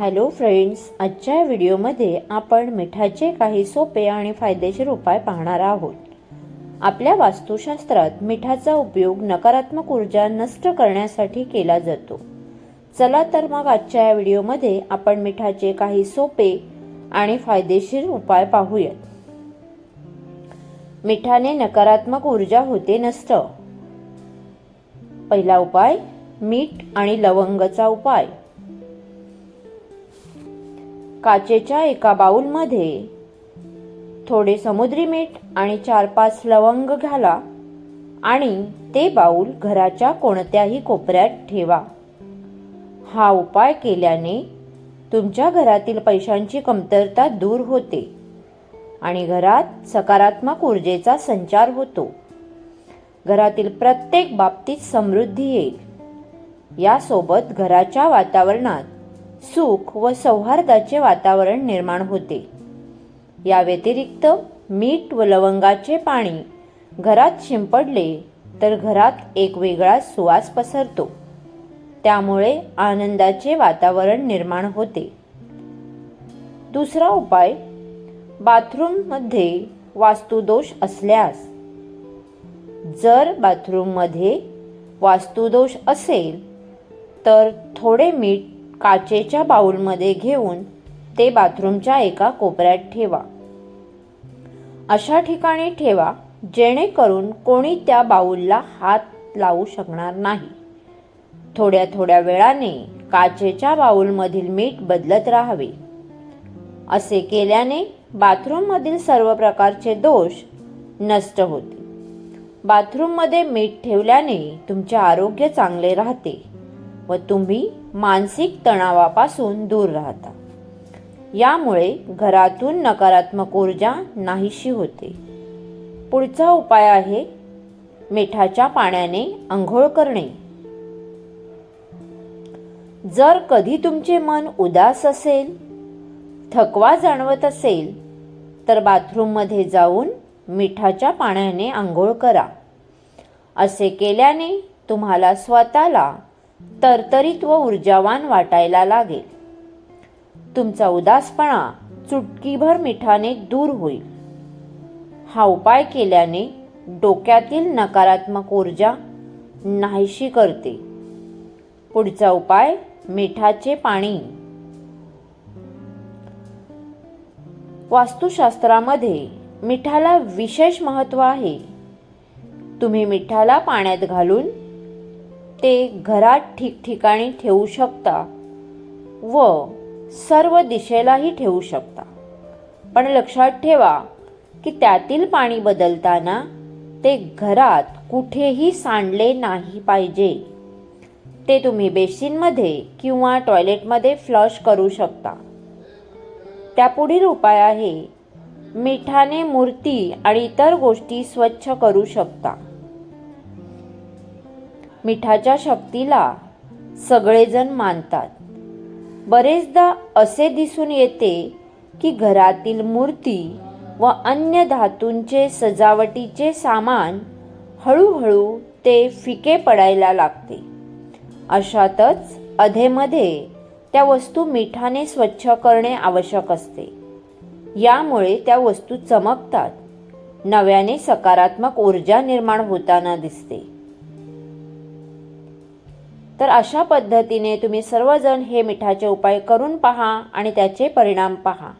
Hello friends आजच्या व्हिडिओमध्ये आपण मिठाचे काही सोपे आणि फायदेशीर उपाय पाहणार आहोत. आपल्या वास्तुशास्त्रात मिठाचा उपयोग नकारात्मक ऊर्जा नष्ट करण्यासाठी केला जातो. चला तर मग आजच्या या व्हिडिओमध्ये आपण मिठाचे काही सोपे आणि फायदेशीर उपाय पाहूयात. मिठाने नकारात्मक ऊर्जा होते नष्ट. पहिला उपाय मीठ आणि लवंगचा उपाय. काचेच्या एका बाउलमध्ये थोडे समुद्री मीठ आणि चार पाच लवंग घाला आणि ते बाऊल घराच्या कोणत्याही कोपऱ्यात ठेवा. हा उपाय केल्याने तुमच्या घरातील पैशांची कमतरता दूर होते आणि घरात सकारात्मक ऊर्जेचा संचार होतो. घरातील प्रत्येक बाबतीत समृद्धी येईल. यासोबत घराच्या वातावरणात सुख व सौहार्दाचे वातावरण निर्माण होते. या व्यतिरिक्त मीठ व लवंगाचे पाणी घरात शिंपडले तर घरात एक वेगळा सुवास पसरतो. त्यामुळे आनंदाचे वातावरण निर्माण होते. दुसरा उपाय बाथरूममध्ये वास्तुदोष असल्यास जर बाथरूममध्ये वास्तुदोष असेल तर थोडे मीठ काचेच्या बाऊलमध्ये घेऊन ते बाथरूमच्या एका कोपऱ्यात ठेवा. अशा ठिकाणी ठेवा जेणेकरून कोणी त्या बाउलला हात लावू शकणार नाही. थोड्या थोड्या वेळाने काचेच्या बाऊलमधील मीठ बदलत राहावे. असे केल्याने बाथरूममधील सर्व प्रकारचे दोष नष्ट होते बाथरूममध्ये मीठ ठेवल्याने तुमचे आरोग्य चांगले राहते व तुम्ही मानसिक तणावापासून दूर राहता. यामुळे घरातून नकारात्मक ऊर्जा नाहीशी होते. पुढचा उपाय आहे मिठाच्या पाण्याने आंघोळ करणे. जर कधी तुमचे मन उदास असेल थकवा जाणवत असेल तर बाथरूममध्ये जाऊन मिठाच्या पाण्याने आंघोळ करा. असे केल्याने तुम्हाला स्वतःला तरतरीत व ऊर्जावान वाटायला लागेल. तुमचा उदासपणा चुटकीभर मिठाने दूर होईल. हा उपाय केल्याने डोक्यातील नकारात्मक ऊर्जा नाहीशी करते. पुढचा उपाय मिठाचे पाणी. वास्तुशास्त्रामध्ये मिठाला विशेष महत्त्व आहे. तुम्ही मिठाला पाण्यात घालून ते घरात ठिकठिकाणी ठेवू शकता व सर्व दिशेलाही ठेवू शकता. पण लक्षात ठेवा की त्यातील पाणी बदलताना ते घरात कुठेही सांडले नाही पाहिजे. ते तुम्ही बेसिनमध्ये किंवा टॉयलेटमध्ये फ्लश करू शकता. त्यापुढील उपाय आहे मिठाने मूर्ती आणि इतर गोष्टी स्वच्छ करू शकता. मिठाच्या शक्तीला सगळेजण मानतात. बरेचदा असे दिसून येते की घरातील मूर्ती व अन्य धातूंचे सजावटीचे सामान हळूहळू ते फिके पडायला लागते. अशातच अधेमध्ये त्या वस्तू मिठाने स्वच्छ करणे आवश्यक असते. यामुळे त्या वस्तू चमकतात. नव्याने सकारात्मक ऊर्जा निर्माण होताना दिसते. तर अशा पद्धतीने तुम्ही सर्वजण हे मिठाचे उपाय करून पहा आणि त्याचे परिणाम पहा.